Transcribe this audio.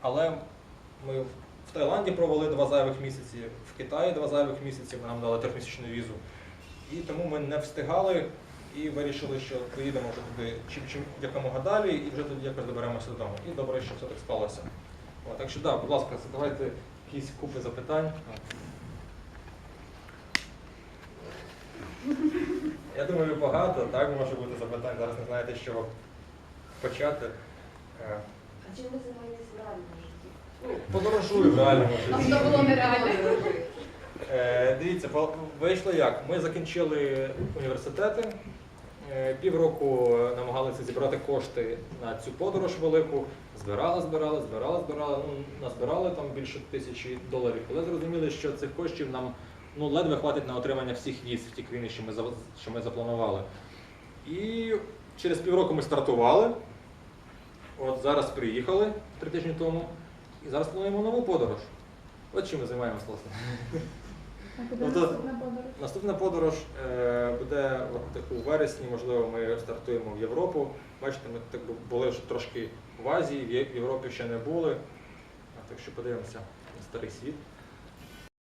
Але ми в Таїланді провели два зайвих місяці, в Китаї два зайвих місяці, нам дали трьохмісячну візу. І тому ми не встигали і вирішили, що поїдемо вже туди чим, чим якомога далі, і вже тоді якось доберемося додому. І добре, що все так склалося. От, так що, да, будь ласка, задавайте якісь купи запитань. Я думаю, багато, так може бути запитань. Зараз не знаєте, чого почати. А чим ви займаєтесь в реальному житті? Ну, подорожую в реальному А житті. що було нереально? Е, Дивіться, по- вийшло як? Ми закінчили університети. е, Півроку намагалися зібрати кошти на цю подорож велику. Збирали, збирали, збирали, збирали. Ну, назбирали там більше тисячі доларів. Але зрозуміли, що цих коштів нам ну, ледве хватить на отримання всіх віз в ті країни, що ми, за- що ми запланували. І через півроку ми стартували. От зараз приїхали три тижні тому. І зараз плануємо нову подорож. От чим ми займаємося, власне. А куди наступна подорож? Наступна подорож е, буде от, так, у вересні, можливо, ми стартуємо в Європу. Бачите, ми так були вже трошки в Азії, в Є- в Європі ще не були. А, Так що подивимося на старий світ.